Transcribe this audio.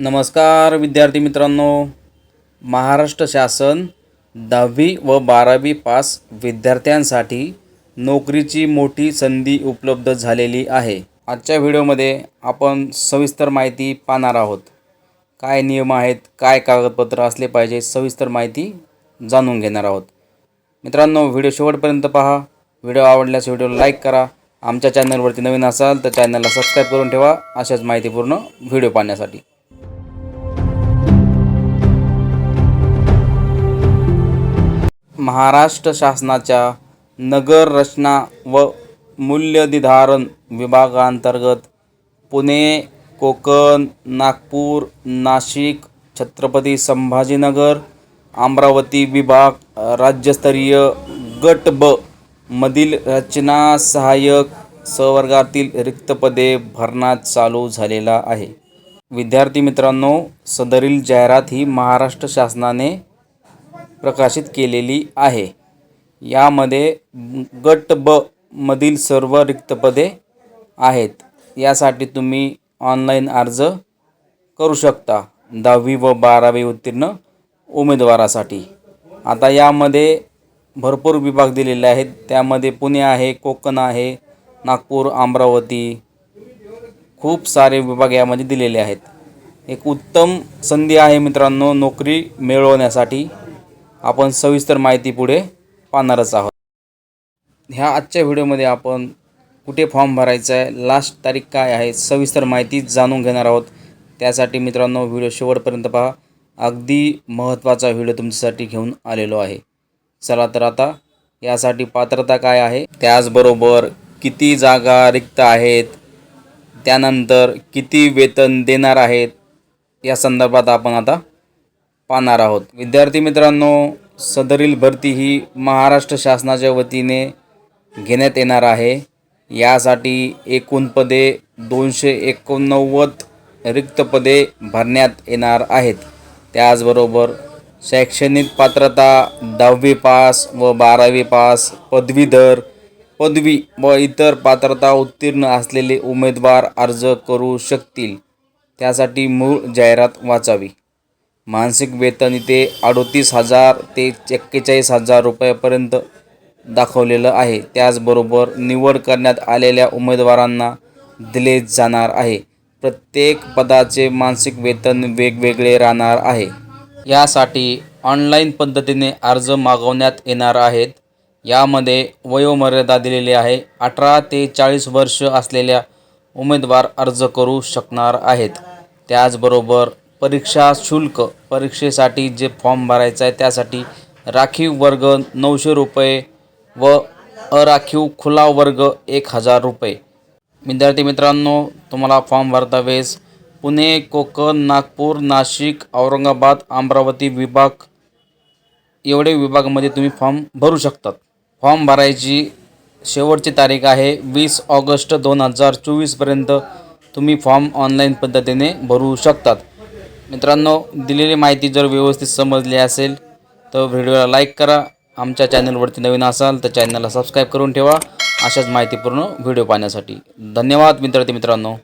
नमस्कार विद्यार्थी मित्रांनो. महाराष्ट्र शासन दहावी व बारावी पास विद्यार्थ्यांसाठी नोकरीची मोठी संधी उपलब्ध झालेली आहे. आजच्या व्हिडिओमध्ये आपण सविस्तर माहिती पाहणार आहोत. काय नियम आहेत काय कागदपत्र असले पाहिजे सविस्तर माहिती जाणून घेणार आहोत. मित्रांनो व्हिडिओ शेवटपर्यंत पहा. व्हिडिओ आवडल्यास व्हिडिओला लाईक करा. आमच्या चॅनलवरती नवीन असाल तर चॅनलला सबस्क्राईब करून ठेवा. अशाच माहितीपूर्ण व्हिडिओ पाहण्यासाठी. महाराष्ट्र शासनाच्या नगर रचना व मूल्यनिर्धारण विभागांतर्गत पुणे कोकण नागपूर नाशिक छत्रपती संभाजीनगर अमरावती विभाग राज्यस्तरीय गट ब मधील रचना सहाय्यक संवर्गातील रिक्त पदे भरण्यात चालू झालेला आहे. विद्यार्थी मित्रांनो सदरील जाहिरात ही महाराष्ट्र शासनाने प्रकाशित केलेली आहे. यामध्ये गट ब मधील सर्व रिक्त पदे आहेत. यासाठी तुम्ही ऑनलाईन अर्ज करू शकता. दहावी व बारावी उत्तीर्ण उमेदवारासाठी. आता यामध्ये भरपूर विभाग दिलेले आहेत. त्यामध्ये पुणे आहे कोकण आहे नागपूर अमरावती खूप सारे विभाग यामध्ये दिलेले आहेत. एक उत्तम संधी आहे मित्रांनो नोकरी मिळवण्यासाठी. आपण सविस्तर माहिती पुढे पाहणारच आहोत. ह्या आजच्या व्हिडिओमध्ये आपण कुठे फॉर्म भरायचा आहे लास्ट तारीख काय आहे सविस्तर माहिती जाणून घेणार आहोत. त्यासाठी मित्रांनो व्हिडिओ शेवटपर्यंत पहा. अगदी महत्त्वाचा व्हिडिओ तुमच्यासाठी घेऊन आलेलो आहे. चला तर आता यासाठी पात्रता काय आहे? त्याचबरोबर किती जागा रिक्त आहेत? त्यानंतर किती वेतन देणार आहेत? या संदर्भात आपण आता पाहणार आहोत. विद्यार्थी मित्रांनो सदरील भरती ही महाराष्ट्र शासनाच्या वतीने घेण्यात येणार आहे. यासाठी एकूण पदे दोनशे एकोणनव्वद रिक्त पदे भरण्यात येणार आहेत. त्याचबरोबर शैक्षणिक पात्रता दहावी पास व बारावी पास पदवीधर पदवी व इतर पात्रता उत्तीर्ण असलेले उमेदवार अर्ज करू शकतील. त्यासाठी मूळ जाहिरात वाचावी. मानसिक वेतन इथे अडोतीस हजार ते एक्केचाळीस हजार रुपयापर्यंत दाखवलेलं आहे. त्याचबरोबर निवड करण्यात आलेल्या उमेदवारांना दिले जाणार आहे. प्रत्येक पदाचे मानसिक वेतन वेगवेगळे राहणार आहे. यासाठी ऑनलाईन पद्धतीने अर्ज मागवण्यात येणार आहेत. यामध्ये वयोमर्यादा दिलेली आहे. अठरा ते चाळीस वर्ष असलेल्या उमेदवार अर्ज करू शकणार आहेत. त्याचबरोबर परीक्षा शुल्क परीक्षेसाठी जे फॉर्म भरायचा आहे त्यासाठी राखीव वर्ग नऊशे रुपये व अराखीव खुला वर्ग एक हजार रुपये. विद्यार्थी मित्रांनो तुम्हाला फॉर्म भरता वेळेस पुणे कोकण नागपूर नाशिक औरंगाबाद अमरावती विभाग एवढे विभागामध्ये तुम्ही फॉर्म भरू शकतात. फॉर्म भरायची शेवटची तारीख आहे वीस ऑगस्ट दोन हजार चोवीसपर्यंत तुम्ही फॉर्म ऑनलाईन पद्धतीने भरू शकतात. मित्रांनो दिलेली माहिती जर व्यवस्थित समजली असेल तर व्हिडिओला लाईक करा. आमच्या चॅनलवरती नवीन असाल तर चॅनलला सबस्क्राईब करून ठेवा. अशाच माहितीपूर्ण व्हिडिओ पाहण्यासाठी. धन्यवाद विद्यार्थी मित्रांनो.